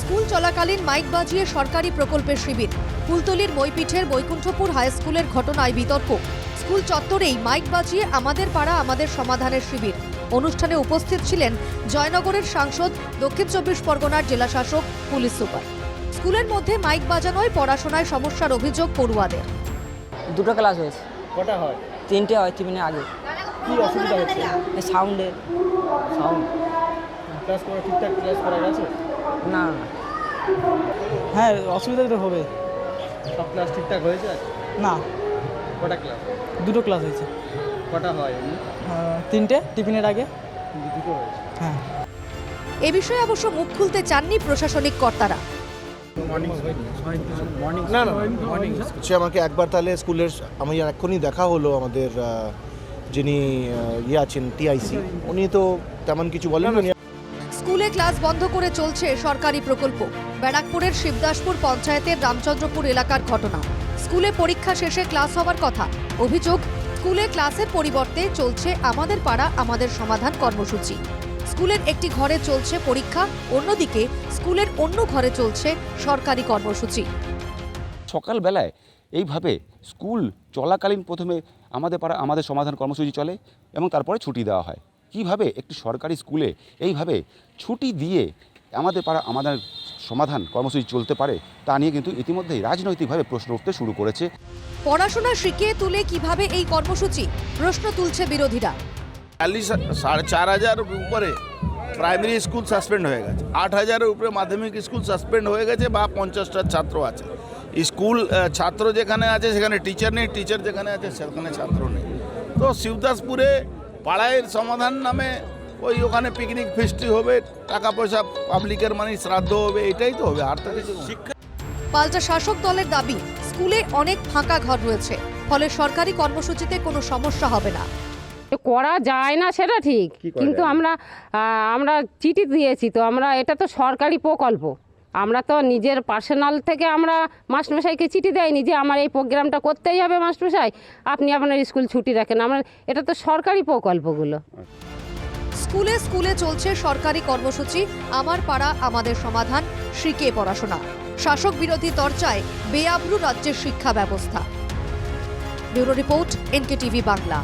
School চলাকালীন mic বাজিয়ে সরকারি প্রকল্পের শিবির। কুলতলির মইপিঠের বৈকুণ্ঠপুর হাই স্কুলের ঘটনায় বিতর্ক। স্কুল চত্বরেই মাইক বাজিয়ে আমাদের পাড়া আমাদের সমাধানের শিবির। অনুষ্ঠানে উপস্থিত ছিলেন জয়নগরের সাংসদ দক্ষিণ চব্বিশ পরগনার জেলাশাসক পুলিশ সুপার। স্কুলের মধ্যে মাইক বাজানোয় পড়াশোনায় সমস্যার অভিযোগ পড়ুয়াদের। দুটো ক্লাস হয়েছে। কটা হয়? তিনটে হয় টিফিনের আগে। কি অসুবিধা হচ্ছে? এই সাউন্ডে সাউন্ড ক্লাস করা ঠিকঠাক ক্লাস করা গেছে? না। না হ্যাঁ অসুবিধা তো হবে। সব ক্লাস ঠিকঠাক হয়েছে? না। কটা ক্লাস দুটো ক্লাস হয়েছে। কটা হয় তিনটে টিফিনের আগে। দুটো হয়েছে। হ্যাঁ। এ বিষয়ে অবশ্য মুখ খুলতে চাননি প্রশাসনিক কর্তারা। না না সে আমাকে একবার তাহলে স্কুলের আমি এক্ষুনি দেখা হলো আমাদের যিনি ইয়ে আছেন টিআইসি উনি তো তেমন কিছু বলেন স্কুলে ক্লাস বন্ধ করে চলছে সরকারি প্রকল্প। ব্যারাকপুরের শিবদাসপুর পঞ্চায়েতের রামচন্দ্রপুর এলাকার ঘটনা। স্কুলে পরীক্ষা শেষে ক্লাস হওয়ার কথা। অভিযোগ, স্কুলে ক্লাসের পরিবর্তে চলছে আমাদের পাড়া, আমাদের সমাধান কর্মসূচি। স্কুলের একটি ঘরে চলছে পরীক্ষা, অন্যদিকে স্কুলের অন্য ঘরে চলছে সরকারি কর্মসূচি। সকালবেলায় এইভাবে স্কুল চলাকালীন প্রথমে আমাদের পাড়া, আমাদের সমাধান কর্মসূচি চলে এবং তারপরে ছুটি দেওয়া হয়। কীভাবে একটি সরকারি স্কুলে এইভাবে ছুটি দিয়ে আমাদের পাড়া আমাদের সমাধান কর্মসূচি চলতে পারে তা নিয়ে কিন্তু ইতিমধ্যেই রাজনৈতিকভাবে প্রশ্ন উঠতে শুরু করেছে। পড়াশোনা শিখিয়ে তুলে কীভাবে এই কর্মসূচি? প্রশ্ন তুলছে বিরোধীরা। চাল্লিশ সাড়ে চার হাজার উপরে প্রাইমারি স্কুল সাসপেন্ড হয়ে গেছে। আট হাজারের উপরে মাধ্যমিক স্কুল সাসপেন্ড হয়ে গেছে বা পঞ্চাশটা ছাত্র আছে। স্কুল ছাত্র যেখানে আছে সেখানে টিচার নেই টিচার যেখানে আছে সেখানে ছাত্র নেই। তো শিবদাসপুরে পাড়ায়ের সমাধান নামে ওই ওখানে পিকনিক ফিস্টি হবে টাকা পয়সা পাবলিকের মানে শ্রাদ্ধ হবে এটাই তো হবে আর তো কিছু পাল্টা শাসক দলের দাবি স্কুলে অনেক ফাঁকা ঘর রয়েছে ফলে সরকারি কর্মসূচিতে কোনো সমস্যা হবে না। করা যায় না সেটা ঠিক কিন্তু আমরা আমরা চিঠি দিয়েছি তো আমরা এটা তো সরকারি প্রকল্প। আমরা তো নিজের পার্সোনাল থেকে আমরা মাস্টারমশাইকে চিঠি দেয়নি যে আমার এই প্রোগ্রামটা করতেই হবে মাস্টারমশাই আপনি আপনার স্কুল ছুটি রাখেন। আমরা এটা তো সরকারি প্রকল্পগুলো। স্কুলে স্কুলে চলছে সরকারি কর্মসূচি। আমার পাড়া, আমাদের সমাধান। শিখে পড়াশোনা। শাসক বিরোধী চর্চায় বেআব্রু রাজ্যের শিক্ষা ব্যবস্থা। Bureau report NK TV Bangla.